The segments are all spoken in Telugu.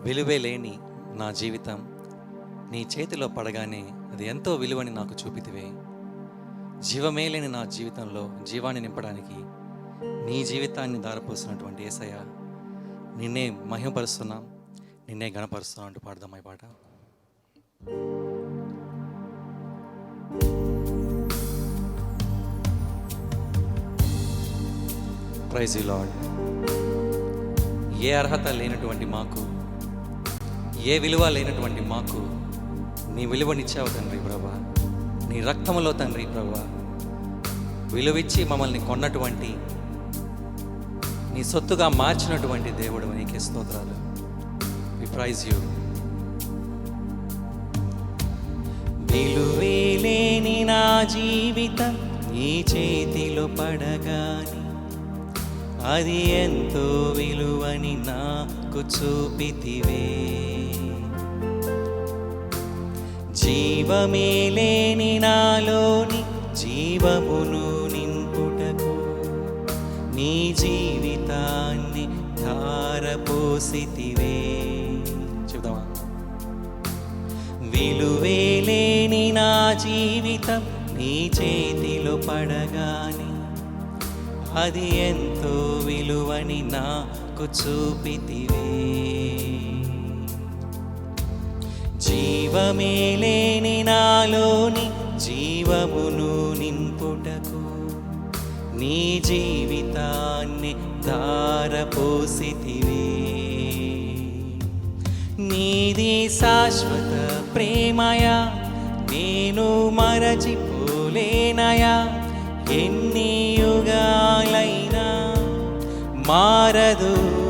విలువే లేని నా జీవితం. నీ చేతిలో పడగానే అది ఎంతో విలువని నాకు చూపితివే. జీవమే లేని నా జీవితంలో జీవాన్ని నింపడానికి నీ జీవితాన్ని దారపోసినటువంటి ఏసయ్య నిన్నే మహిమపరుస్తున్నాం నిన్నే గణపరుస్తున్నాం అంటూ పాడదాం ఈ పాట. ప్రైజ్ లాడ్ ఏ అర్హత లేనటువంటి మాకు ఏ విలువ లేనటువంటి మాకు నీ విలువనిచ్చావు తండ్రి ప్రభా. నీ రక్తములో తండ్రి ప్రభా. విలువిచ్చి మమ్మల్ని కొన్నటువంటి నీ సొత్తుగా మార్చినటువంటి దేవుడు నీకే స్తోత్రాలు. వి ప్రైజ్ యూ విలువేలేని నా జీవితం నీ చేతిలో పడగాని అది ఎంతో విలువని నాకు చూపితివే. జీవమే లేని నాలోని జీవమును నింపుటకు నీ జీవితాన్ని ధారపోసితివే. చెబుదామా? విలువే లేని నా జీవితం నీ చేతిలో పడగాని అది ఎంతో విలువని నాకు చూపితివే. జీవమే లేని నాలోని జీవమును నింపుటకు నీ జీవితాన్ని ధారపోసితివే. నీది శాశ్వత ప్రేమయా నేను మరచిపోలేనయా? ఎన్ని యుగాలైనా మారదు.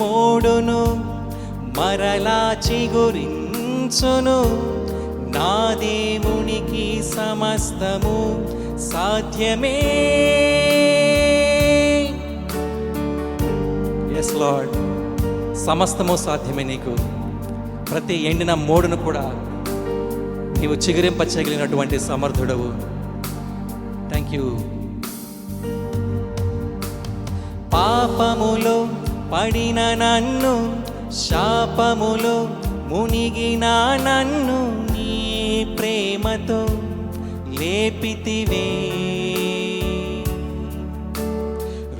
మోడును మరలా చిగురించును. నా దేవునికి సమస్తము సాధ్యమే. ఎస్ లార్డ్ సమస్తము సాధ్యమే నీకు. ప్రతి ఎండిన మోడును కూడా నీవు చిగురింపచగలిగినటువంటి సమర్థుడవు. థ్యాంక్ యూ పాపములో పడిన నన్ను శాపములో మునిగిన నన్ను నీ ప్రేమతో లేపితివే.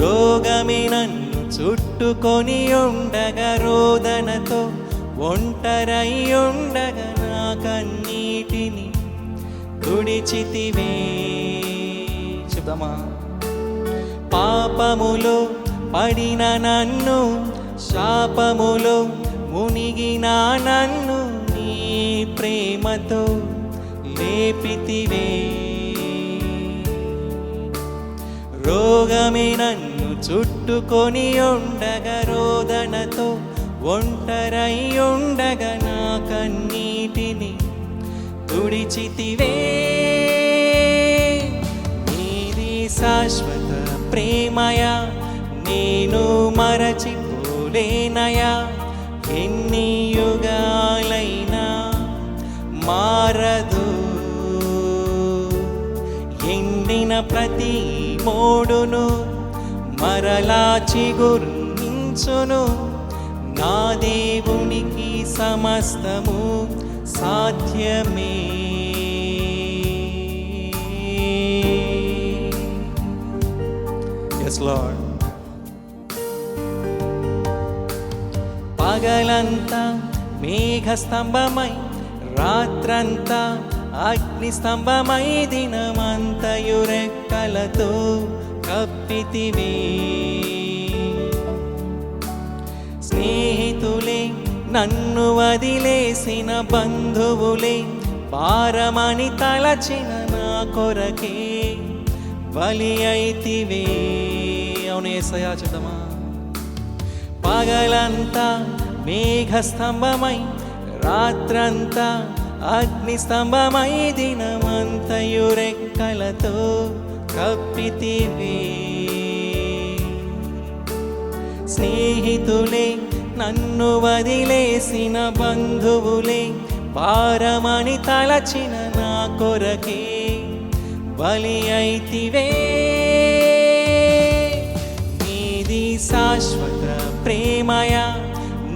రోగమే నన్ను చుట్టుకొని ఉండగా రోదనతో ఒంటరై ఉండగా నా కన్నీటిని తుడిచితివే. చెప్దామా? పాపములో పడిన నన్ను శాపములో మునిగిన నన్ను నీ ప్రేమతో లేపితివే. రోగమే నన్ను చుట్టుకొని ఉండగా రోదనతో ఒంటరై ఉండగా నా కన్నీటిని తుడిచితివే. నీది శాశ్వత ప్రేమయ? నీవేనయా ఎన్ని యుగాలైనా మారదు. ఎండిన ప్రతి మోడును మరలా చిగురించును నా దేవునికి సమస్తము సాధ్యమే. Yes, Lord. పగలంతా మేఘస్తంభమై రాత్రంతా అగ్ని స్తంభమై దినమంతయు కప్పితివి. స్నేహితులే నన్ను వదిలేసిన బంధువులే పారమణి తలచిన నా కొరకే బలి అయితివే. అవును ఏసయా పగలంతా మేఘస్తంభమై రాత్రంతా అగ్నిస్తంభమై దినమంతయురెక్కలతో కప్పితివి. స్నేహితులే నన్ను వదిలేసిన బంధువులే భారమని తలచిన నా కొరకే బలి అయితివే. నీది శాశ్వత ప్రేమయా?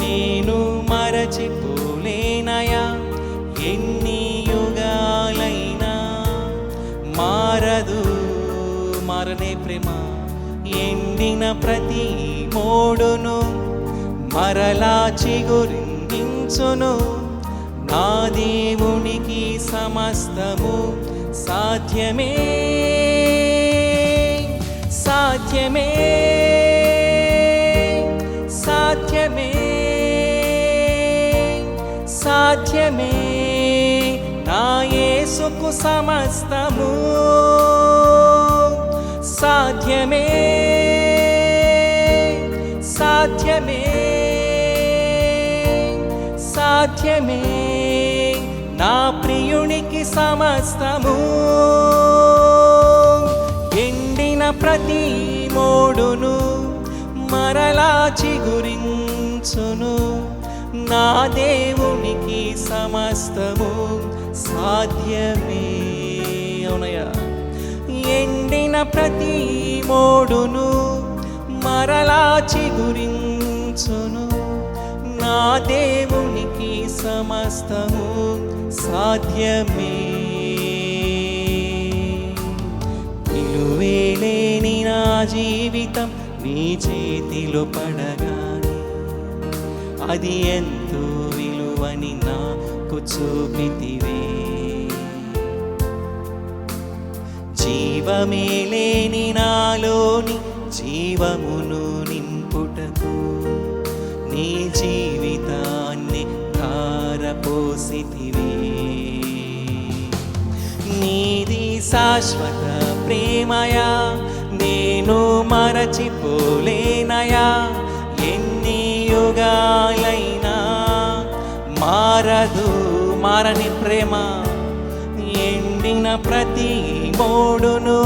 నేను మరచిపోలేనయా. ఎన్ని యుగాలైనా మారదు మారనే ప్రేమ. ఎండిన ప్రతి మోడును మరలా చిగురించును. నా దేవునికి సమస్తము సాధ్యమే సాధ్యమే. సాధ్యమే సాధ్యమే నా యేసుకు సమస్తము సాధ్యమే సాధ్యమే సాధ్యమే. నా ప్రియునికి సమస్తము ఎండిన ప్రతి మోడును మరలా చిగురించును. నా దేవునికి సమస్తము సాధ్యమే. అవునయ్యా. ఎండిన ప్రతి మోడును మరలా చిగురించును. నా దేవునికి సమస్తము సాధ్యమే. నిలువేలేని నా జీవితం నీ చేతిలో పడగానే అది ఎంతో విలువని నా నాకు చూపితివే. జీవమే లేని నాలోని జీవమును నింపుటకు నీ జీవితాన్ని కారపోసితివే నీది శాశ్వత ప్రేమయా? నేను మరచిపోలేనయా? ఎన్ని యుగాలైనా మారదు మారని ప్రేమ ఎండిన ప్రతి మోడును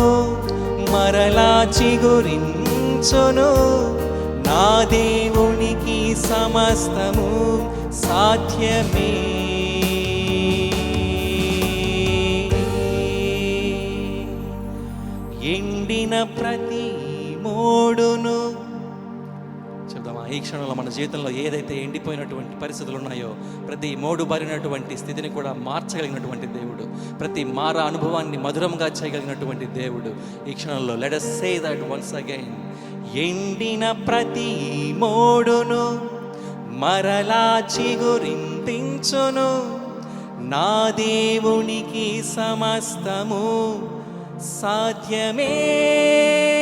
మరలా చిగురించును. నా దేవునికి సమస్తము సాధ్యమే. ఎండిన ప్రతి మోడు ఈ క్షణంలో మన జీవితంలో ఏదైతే ఎండిపోయినటువంటి పరిస్థితులు ఉన్నాయో ప్రతి మోడుబారినటువంటి స్థితిని కూడా మార్చగలిగినటువంటి దేవుడు. ప్రతి మార అనుభవాన్ని మధురంగా చేయగలిగినటువంటి దేవుడు. ఈ క్షణంలో let us say that once again ఎండిన ప్రతి మోడును మరలా చిగురింపించును నా దేవునికి సమస్తము సాధ్యమే.